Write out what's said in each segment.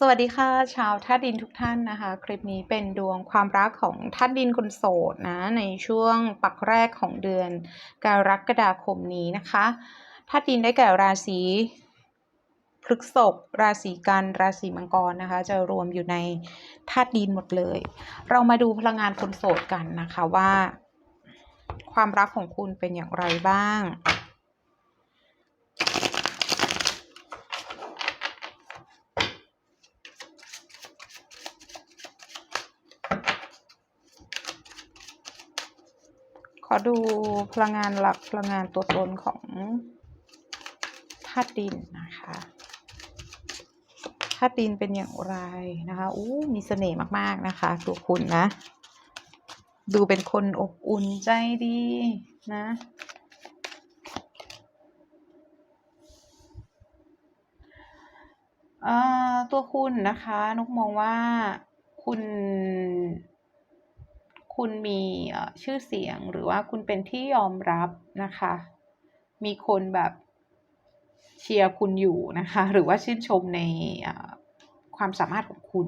สวัสดีค่ะชาวธาตุดินทุกท่านนะคะ คลิปนี้เป็นดวงความรักของธาตุดินคนโสดนะในช่วงปักแรกของเดือนกรกฎาคมนี้นะคะธาตุดินได้แก่ราศีพฤกษภราศีกันราศีมังกรนะคะ จะรวมอยู่ในธาตุดินหมดเลย เรามาดูพลังงานคนโสดกันนะคะว่า ความรักของคุณเป็นอย่างไรบ้าง ขอดูพลังงานหลักพลังงานตัวตนของธาตุดินนะคะธาตุดินเป็นอย่างไรนะคะอู้มีเสน่ห์มากๆนะคะตัวคุณนะ ดูเป็นคนอบอุ่นใจดีนะเออตัวคุณนะคะนกมองว่าคุณ คุณมีชื่อเสียงหรือว่าคุณเป็นที่ยอมรับนะคะ มีคนแบบเชียร์คุณอยู่นะคะ หรือว่าชื่นชมในความสามารถของคุณ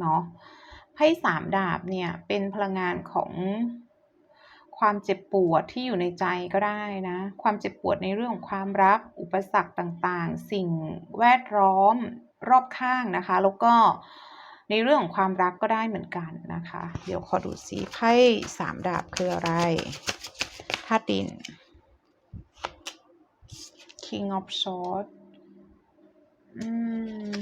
เนาะไพ่สามดาบเนี่ยเป็นพลังงานของความเจ็บปวดที่อยู่ในใจก็ได้นะ ความเจ็บปวดในเรื่องของความรัก อุปสรรคต่างๆ สิ่งแวดล้อมรอบข้างนะคะ แล้วก็ ในเรื่องของความรักก็ได้เหมือนกันนะคะ เดี๋ยวขอดูซิไพ่สามดาบคืออะไรธาตุดิน King of Swords อืม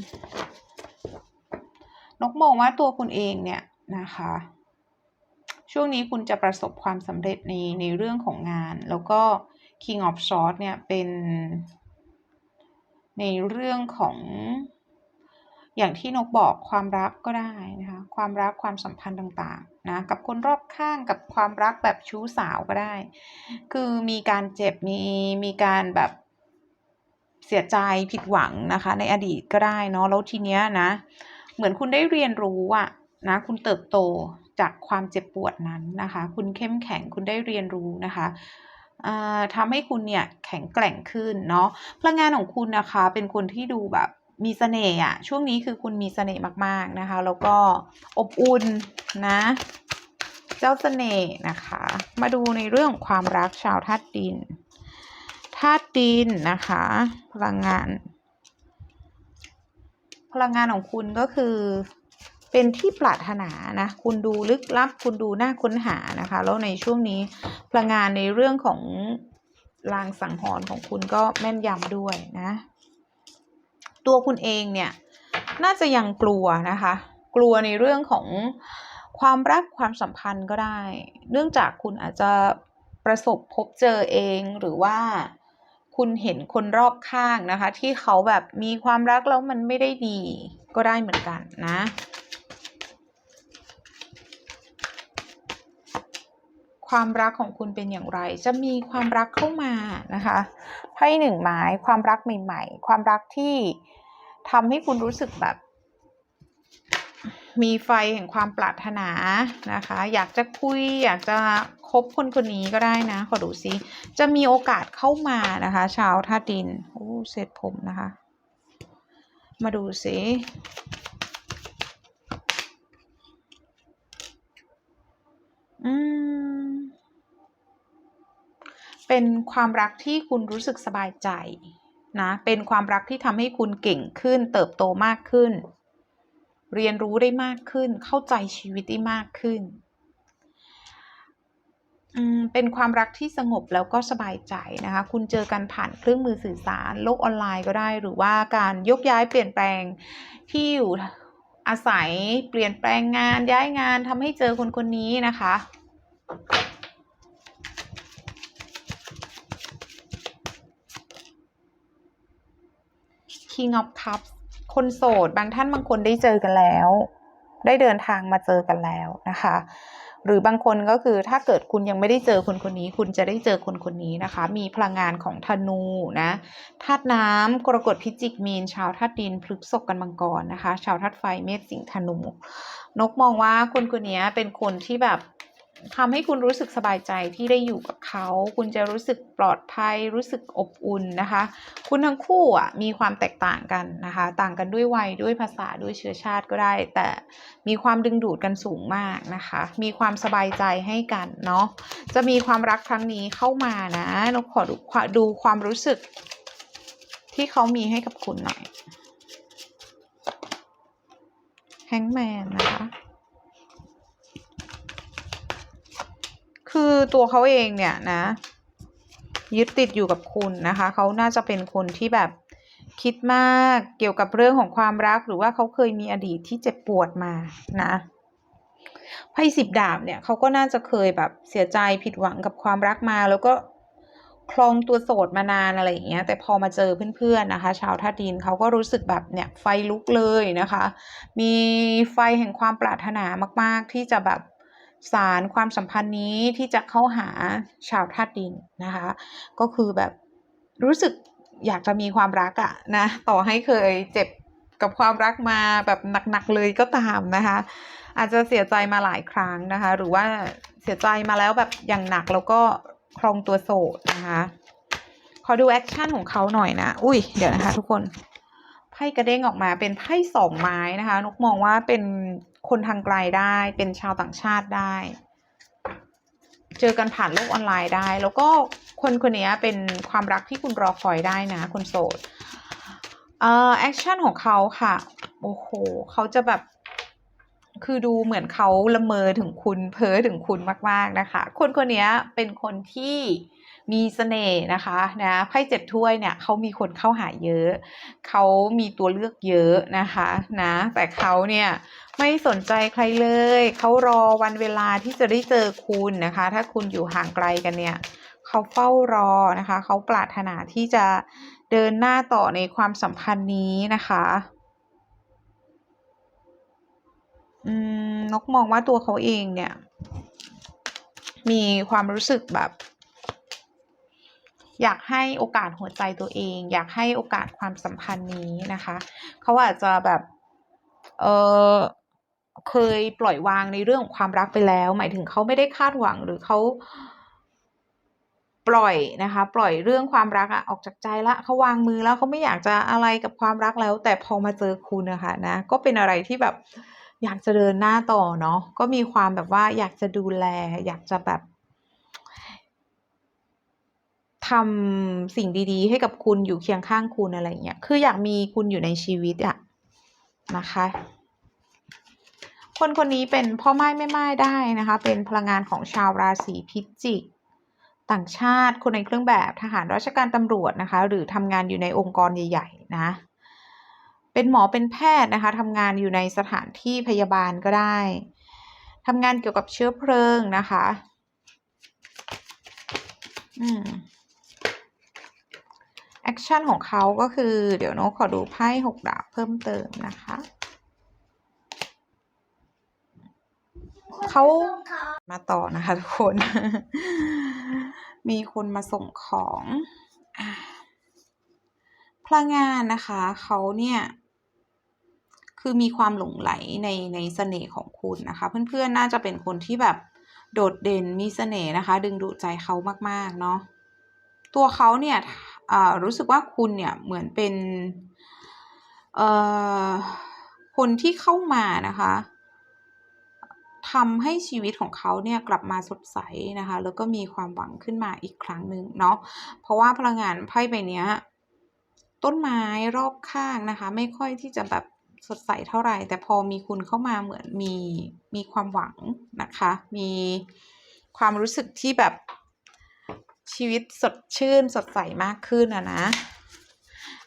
นกมองว่าตัวคุณเองเนี่ยนะคะ ช่วงนี้คุณจะประสบความสำเร็จในในเรื่องของงาน แล้วก็ King of Swords เนี่ยเป็นในเรื่องของ อย่างที่นกบอกความรักก็ได้นะคะความรักความสัมพันธ์ต่างๆนะกับคนรอบข้างกับความรักแบบชู้สาวก็ได้ คือมีการเจ็บมีมีการแบบเสียใจผิดหวังนะคะ ในอดีตก็ได้เนาะแล้วทีเนี้ยนะ เหมือนคุณได้เรียนรู้อะนะคุณเติบโตจากความเจ็บปวดนั้นนะคะ คุณเข้มแข็งคุณได้เรียนรู้นะคะทำให้คุณเนี่ยแข็งแกร่งขึ้นเนาะพลังงานของคุณนะคะ เป็นคนที่ดูแบบ มีเสน่ห์อะช่วงนี้คือคุณมีเสน่ห์มากๆนะคะ แล้วก็อบอุ่นนะ เจ้าเสน่ห์นะคะ มาดูในเรื่องความรักชาวธาตุดินธาตุดินนะคะ พลังงาน พลังงานของคุณก็คือเป็นที่ปรารถนานะ คุณดูลึกลับ คุณดูน่าค้นหานะคะ แล้วในช่วงนี้พลังงานในเรื่องของลางสังหรณ์ของคุณก็แม่นยำด้วยนะ ตัวคุณเองเนี่ยน่าจะยังกลัวนะคะ กลัวในเรื่องของความรักความสัมพันธ์ก็ได้ เนื่องจากคุณอาจจะประสบพบเจอเองหรือว่าคุณเห็นคนรอบข้างนะคะ ที่เขาแบบมีความรักแล้วมันไม่ได้ดีก็ได้เหมือนกันนะความรักของคุณเป็นอย่างไร จะมีความรักเข้ามานะคะ ไพ่หนึ่งไม้ความรักใหม่ ๆ ความรักที่ทำให้คุณรู้สึกแบบ มีไฟแห่งความปรารถนานะคะ อยากจะคุย อยากจะคบคนคนนี้ก็ได้นะ ขอดูซิ จะมีโอกาสเข้ามานะคะ ชาวธาตุดินโอ้เสร็จผมนะคะ มาดูซิ เป็นความรักที่คุณรู้สึกสบายใจนะเป็นความรักที่ทำให้คุณเก่งขึ้น เติบโตมากขึ้น เรียนรู้ได้มากขึ้น เข้าใจชีวิตได้มากขึ้นเป็นความรักที่สงบแล้วก็สบายใจนะคะ คุณเจอกันผ่านเครื่องมือสื่อสาร โลกออนไลน์ก็ได้ หรือว่าการยกย้ายเปลี่ยนแปลงที่อยู่อาศัยเปลี่ยนแปลงงานย้ายงานทำให้เจอคนคนนี้นะคะ King of Cups คนโสด บางท่านบางคนได้เจอกันแล้ว ได้เดินทางมาเจอกันแล้วนะคะ หรือบางคนก็คือถ้าเกิดคุณยังไม่ได้เจอคนคนนี้ คุณจะได้เจอคนคนนี้นะคะ มีพลังงานของธนูนะธาตุน้ำกรกฎพิจิกมีน ชาวธาตุดินพฤกษกกันมังกรนะคะ ชาวธาตุไฟเมษสิงธนู นกมองว่าคนคนนี้เป็นคนที่แบบ ทำให้คุณรู้สึกสบายใจที่ได้อยู่กับเขา คุณจะรู้สึกปลอดภัย รู้สึกอบอุ่นนะคะ คุณทั้งคู่อะมีความแตกต่างกันนะคะ ต่างกันด้วยวัยด้วยภาษาด้วยเชื้อชาติก็ได้ แต่มีความดึงดูดกันสูงมากนะคะ มีความสบายใจให้กันเนาะ จะมีความรักครั้งนี้เข้ามานะนกขอดูดูความรู้สึกที่เขามีให้กับคุณหน่อยแฮงแมนนะคะ คือตัวเขาเองเนี่ยนะ ยึดติดอยู่กับคุณนะคะ เขาน่าจะเป็นคนที่แบบคิดมากเกี่ยวกับเรื่องของความรักหรือว่าเขาเคยมีอดีตที่เจ็บปวดมานะไพ่สิบดาบเนี่ยเขาก็น่าจะเคยแบบเสียใจผิดหวังกับความรักมา แล้วก็คลองตัวโสดมานานอะไรอย่างเงี้ยแต่พอมาเจอเพื่อนๆนะคะ ชาวธาตุดินเขาก็รู้สึกแบบเนี่ยไฟลุกเลยนะคะ มีไฟแห่งความปรารถนามากๆ ที่จะแบบ สารความสัมพันธ์นี้ที่จะเข้าหาชาวธาตุดินนะคะ ก็คือแบบรู้สึกอยากจะมีความรักอะนะต่อให้เคยเจ็บกับความรักมาแบบหนักๆเลยก็ตามนะคะ อาจจะเสียใจมาหลายครั้งนะคะ หรือว่าเสียใจมาแล้วแบบอย่างหนักแล้วก็ครองตัวโสดนะคะขอดูแอคชั่นของเขาหน่อยนะ อุ้ยเดี๋ยวนะคะทุกคนไพ่กระเด้งออกมาเป็นไพ่สองไม้นะคะ นุกมองว่าเป็น คนทางไกลได้ เป็นชาวต่างชาติได้ เจอกันผ่านโลกออนไลน์ได้ แล้วก็คนคนนี้เป็นความรักที่คุณรอคอยได้นะ คนโสดเอ่อแอคชั่นของเขาค่ะ โอ้โหเขาจะแบบคือดูเหมือนเขาละเมอถึงคุณเพ้อถึงคุณมาก ๆ นะคะ คนคนนี้เป็นคนที่ มีเสน่ห์นะคะนะไพ่เจ็ดถ้วยเนี่ยเขามีคนเข้าหาเยอะ เขามีตัวเลือกเยอะนะคะนะแต่เขาเนี่ยไม่สนใจใครเลย เขารอวันเวลาที่จะได้เจอคุณนะคะ ถ้าคุณอยู่ห่างไกลกันเนี่ยเขาเฝ้ารอนะคะ เขาปรารถนาที่จะเดินหน้าต่อในความสัมพันธ์นี้นะคะอืมนกมองว่าตัวเขาเองเนี่ย มีความรู้สึกแบบ อยากให้โอกาสหัวใจตัวเอง อยากให้โอกาสความสัมพันธ์นี้นะคะ เขาอาจจะแบบเออเคยปล่อยวางในเรื่องของความรักไปแล้ว หมายถึงเขาไม่ได้คาดหวังหรือเขาปล่อยนะคะ ปล่อยเรื่องความรักอะออกจากใจละเขาวางมือแล้วเขาไม่อยากจะอะไรกับความรักแล้ว แต่พอมาเจอคุณนะคะนะ ก็เป็นอะไรที่แบบอยากจะเดินหน้าต่อเนาะก็มีความแบบว่าอยากจะดูแล อยากจะแบบ ทำสิ่งดี ๆ ให้กับคุณอยู่เคียงข้างคุณอะไรเงี้ย คืออยากมีคุณอยู่ในชีวิตอะนะคะ คนคนนี้เป็นพ่อไม้แม่ไม้ได้นะคะ เป็นพลังงานของชาวราศีพิจิก ต่างชาติ คนในเครื่องแบบทหารราชการตำรวจนะคะ หรือทำงานอยู่ในองค์กรใหญ่ ๆ นะ เป็นหมอเป็นแพทย์นะคะทำงานอยู่ในสถานที่พยาบาลก็ได้ทำงานเกี่ยวกับเชื้อเพลิงนะคะ อืม แอคชั่นของเขาก็คือเดี๋ยวโน้ขอดูไพ่หกดาบเพิ่มเติมนะคะเขามาต่อนะคะทุกคน มีคนมาส่งของพลังงานนะคะเขาเนี่ย คือมีความหลงไหลในในเสน่ห์ของคุณนะคะ เพื่อนๆ น่าจะเป็นคนที่แบบโดดเด่นมีเสน่ห์นะคะ ดึงดูดใจเขามากๆ เนาะ ตัวเขาเนี่ยอ่ารู้สึกว่าคุณเนี่ยเหมือนเป็นเอ่อคนที่เข้ามานะคะทำให้ชีวิตของเขาเนี่ยกลับมาสดใสนะคะ แล้วก็มีความหวังขึ้นมาอีกครั้งหนึ่งเนาะเพราะว่าพลังงานไพ่ใบนี้ต้นไม้รอบข้างนะคะ ไม่ค่อยที่จะแบบสดใสเท่าไหร่ แต่พอมีคุณเข้ามาเหมือนมีมีความหวังนะคะ มีความรู้สึกที่แบบ ชีวิตสดชื่นสดใสมากขึ้นอะนะ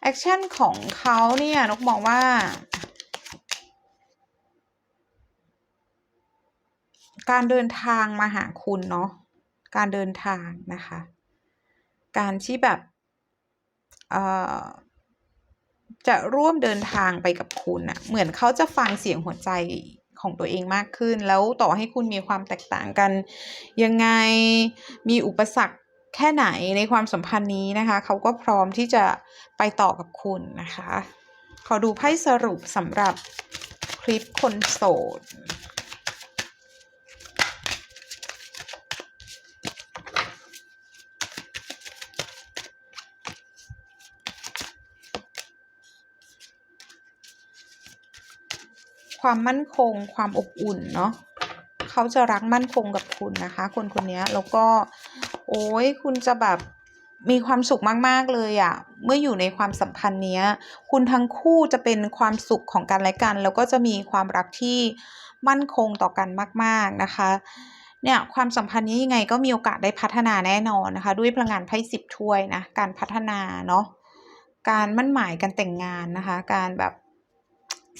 แอคชั่นของเขาเนี่ยนกมองว่า การเดินทางมาหาคุณเนาะการเดินทางนะคะ การที่แบบจะร่วมเดินทางไปกับคุณอะเหมือนเขาจะฟังเสียงหัวใจของตัวเองมากขึ้น แล้วต่อให้คุณมีความแตกต่างกัน ยังไงมีอุปสรรค แค่ไหนในความสัมพันธ์นี้นะคะ เขาก็พร้อมที่จะไปต่อกับคุณนะคะ ขอดูไพ่สรุปสำหรับคลิปคนโสดความมั่นคงความอบอุ่นเนาะเขาจะรักมั่นคงกับคุณนะคะ คนคนนี้แล้วก็ โอ้ยคุณจะแบบมีความสุขมาก ๆ เลยอะ่ะ เมื่ออยู่ในความสัมพันธ์เนี้ย คุณทั้งคู่จะเป็นความสุขของกันและกัน แล้วก็จะมีความรักที่มั่นคงต่อกันมาก ๆ นะคะ เนี่ยความสัมพันธ์นี้ยังไงก็มีโอกาสได้พัฒนาแน่นอนนะคะ ด้วยพลังงานไพ่สิบถ้วยนะ การพัฒนาเนาะ การมั่นหมายการแต่งงานนะคะ การแบบ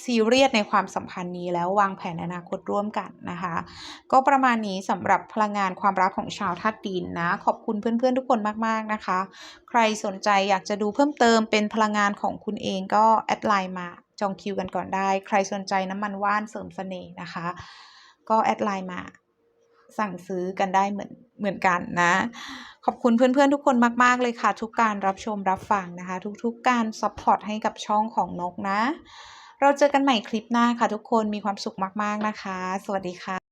ซีเรียสในความสัมพันธ์นี้แล้ววางแผนอนาคตร่วมกันนะคะ ก็ประมาณนี้สำหรับพลังงานความรักของชาวธาตุดินนะ ขอบคุณเพื่อนๆทุกคนมากๆนะคะ ใครสนใจอยากจะดูเพิ่มเติมเป็นพลังงานของคุณเองก็แอดไลน์มาจองคิวกันก่อนได้ ใครสนใจน้ำมันว่านเสริมเสน่ห์นะคะ ก็แอดไลน์มาสั่งซื้อกันได้เหมือนเหมือนกันนะ ขอบคุณเพื่อนๆทุกคนมากๆเลยค่ะ ทุกการรับชมรับฟังนะคะ ทุกๆการซัพพอร์ตให้กับช่องของนกนะ เราเจอกันใหม่คลิปหน้าค่ะทุกคนมีความสุขมากๆนะคะ สวัสดีค่ะ